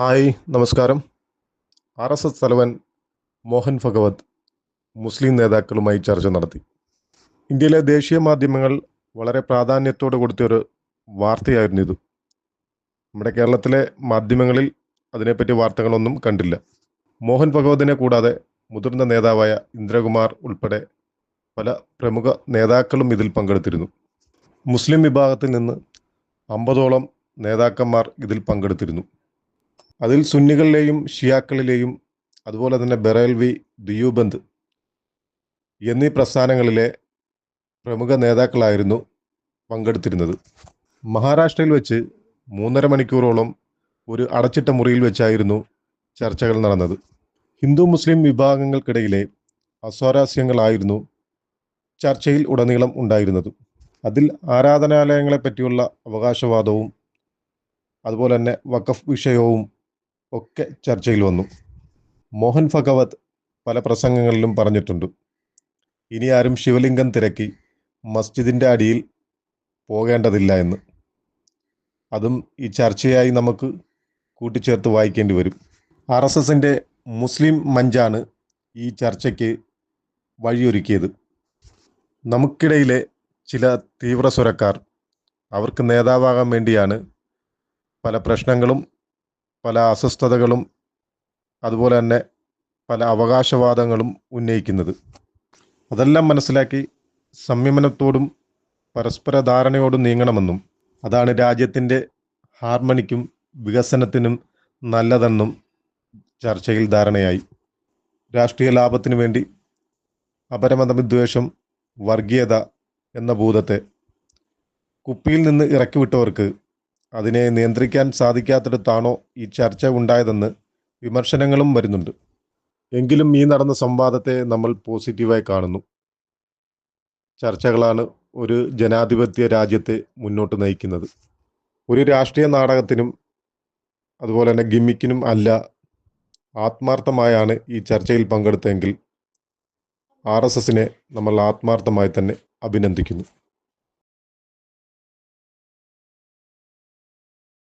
Hi നമസ്കാരം. R S S തലവൻ മോഹൻ ഭഗവത് മുസ്ലിം നേതാക്കളുമായി ചർച്ച നടത്തി. ഇന്ത്യയിലെ ദേശീയ മാധ്യമങ്ങൾ വളരെ പ്രാധാന്യത്തോടെ കൊടുത്തൊരു വാർത്തയായിരുന്നു ഇത്. നമ്മുടെ കേരളത്തിലെ മാധ്യമങ്ങളിൽ അതിനെപ്പറ്റി വാർത്തകളൊന്നും കണ്ടില്ല. മോഹൻ ഭഗവതിനെ കൂടാതെ മുതിർന്ന നേതാവായ ഇന്ദ്രകുമാർ ഉൾപ്പെടെ പല പ്രമുഖ നേതാക്കളും ഇതിൽ പങ്കെടുത്തിരുന്നു. മുസ്ലിം വിഭാഗത്തിൽ നിന്ന് അമ്പതോളം നേതാക്കന്മാർ ഇതിൽ പങ്കെടുത്തിരുന്നു. അതിൽ സുന്നികളിലെയും ഷിയാക്കളിലെയും അതുപോലെ തന്നെ ബറേൽവി ദിയൂബന്ദ് എന്നീ പ്രസ്ഥാനങ്ങളിലെ പ്രമുഖ നേതാക്കളായിരുന്നു പങ്കെടുത്തിരുന്നത്. മഹാരാഷ്ട്രയിൽ വെച്ച് മൂന്നര മണിക്കൂറോളം ഒരു അടച്ചിട്ട മുറിയിൽ വെച്ചായിരുന്നു ചർച്ചകൾ നടന്നത്. ഹിന്ദു മുസ്ലിം വിഭാഗങ്ങൾക്കിടയിലെ അസ്വാരസ്യങ്ങളായിരുന്നു ചർച്ചയിൽ ഉടനീളം ഉണ്ടായിരുന്നത്. അതിൽ ആരാധനാലയങ്ങളെ പറ്റിയുള്ള അവകാശവാദവും അതുപോലെ തന്നെ വഖഫ് വിഷയവും ഒക്കെ ചർച്ചയിൽ വന്നു. മോഹൻ ഭഗവത് പല പ്രസംഗങ്ങളിലും പറഞ്ഞിട്ടുണ്ട്. ഇനി ആരും ശിവലിംഗം തിരക്കി മസ്ജിദിന്റെ അടിയിൽ പോകേണ്ടതില്ല എന്ന്. അതും ഈ ചർച്ചയായി നമുക്ക് കൂട്ടിച്ചേർത്ത് വായിക്കേണ്ടി വരും. ആർ എസ് എസിന്റെ മുസ്ലിം മഞ്ചാണ് ഈ ചർച്ചയ്ക്ക് വഴിയൊരുക്കിയത്. നമുക്കിടയിലെ ചില തീവ്ര സ്വരക്കാർ അവർക്ക് നേതാവാകാൻ വേണ്ടിയാണ് പല പ്രശ്നങ്ങളും പല അസ്വസ്ഥതകളും അതുപോലെ തന്നെ പല അവകാശവാദങ്ങളും ഉന്നയിക്കുന്നത്. അതെല്ലാം മനസ്സിലാക്കി സംയമനത്തോടും പരസ്പര ധാരണയോടും നീങ്ങണമെന്നും അതാണ് രാജ്യത്തിന്റെ ഹാർമണിക്കും വികസനത്തിനും നല്ലതെന്നും ചർച്ചയിൽ ധാരണയായി. രാഷ്ട്രീയ ലാഭത്തിനു വേണ്ടി അപരമത വിദ്വേഷം വർഗീയത എന്ന ഭൂതത്തെ കുപ്പിയിൽ നിന്ന് ഇറക്കി വിട്ടവർക്ക് അതിനെ നിയന്ത്രിക്കാൻ സാധിക്കാത്തിടത്താണോ ഈ ചർച്ച ഉണ്ടായതെന്ന് വിമർശനങ്ങളും വരുന്നുണ്ട്. എങ്കിലും ഈ നടന്ന സംവാദത്തെ നമ്മൾ പോസിറ്റീവായി കാണുന്നു. ചർച്ചകളാണ് ഒരു ജനാധിപത്യ രാജ്യത്തെ മുന്നോട്ട് നയിക്കുന്നത്. ഒരു രാഷ്ട്രീയ നാടകത്തിനും അതുപോലെ തന്നെ ഗിമ്മിക്കിനും അല്ല ആത്മാർത്ഥമായാണ് ഈ ചർച്ചയിൽ പങ്കെടുത്തതെങ്കിൽ ആർ എസ് എസിനെ നമ്മൾ ആത്മാർത്ഥമായി തന്നെ അഭിനന്ദിക്കുന്നു.